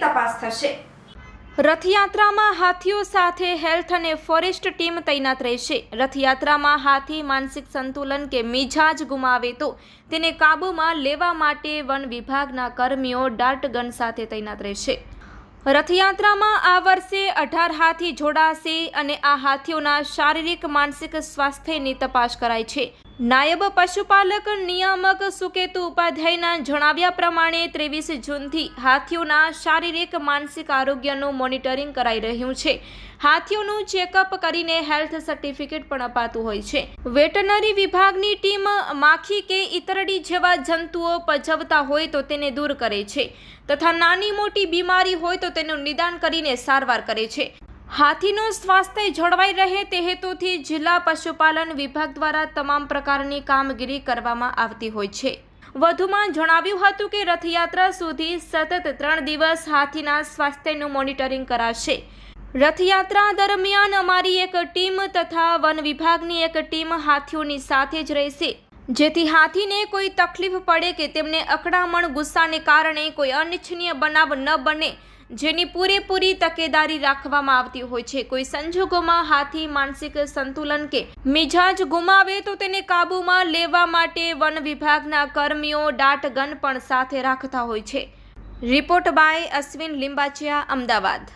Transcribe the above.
તપાસ થશે. રથયાત્રામાં હાથીઓ સાથે હેલ્થ અને ફોરેસ્ટ ટીમ તૈનાત રહેશે. રથયાત્રામાં હાથી માનસિક સંતુલન કે મિજાજ ગુમાવે તો તેને કાબૂમાં લેવા માટે વન વિભાગના કર્મીઓ ડાર્ટ ગન સાથે તૈનાત રહેશે. રથયાત્રામાં આ વર્ષે અઢાર હાથી જોડાશે અને આ હાથીઓના શારીરિક, માનસિક સ્વાસ્થ્યની તપાસ કરાય છે. નાયબ પશુપાલક નિયામક સુકેતુ ઉપાધ્યાયના જણાવ્યા પ્રમાણે ત્રેવીસ જૂનથી હાથીઓના શારીરિક, માનસિક આરોગ્યનું મોનિટરિંગ કરાઈ રહ્યું છે. હાથીઓનું ચેકઅપ કરીને હેલ્થ સર્ટિફિકેટ પણ અપાતું હોય છે. વેટનરી વિભાગની ટીમ માખી કે ઈતરડી જેવા જંતુઓ પજવતા હોય તો તેને દૂર કરે છે. તથા નાની મોટી બીમારી હોય તો તેનું નિદાન કરીને સારવાર કરે છે. હાથીનું સ્વાસ્થ્ય જળવાઈ રહે તે હેતુથી જિલ્લા પશુપાલન વિભાગ દ્વારા તમામ પ્રકારની કામગીરી કરવામાં આવતી હોય છે. વધુમાં જણાવ્યું હતું કે રથયાત્રા સુધી સતત ત્રણ દિવસ હાથીના સ્વાસ્થ્યનું મોનિટરિંગ કરાશે. રથયાત્રા દરમિયાન અમારી એક ટીમ તથા વન વિભાગની એક ટીમ હાથીઓની સાથે જ રહેશે. જેથી હાથીને કોઈ તકલીફ પડે કે તેમને અકડામણ ગુસ્સાને કારણે કોઈ અનિચ્છનીય બનાવ ન બને. જેની પૂરેપૂરી તકેદારી રાખવામાં આવતી હોય છે. કોઈ સંજોગોમાં હાથી માનસિક સંતુલન કે મિજાજ ગુમાવે તો તેને કાબૂમાં લેવા માટે વન વિભાગના કર્મીઓ ડાટગન પણ સાથે રાખતા હોય છે. Report by Ashwin Limbachiya, Ahmedabad.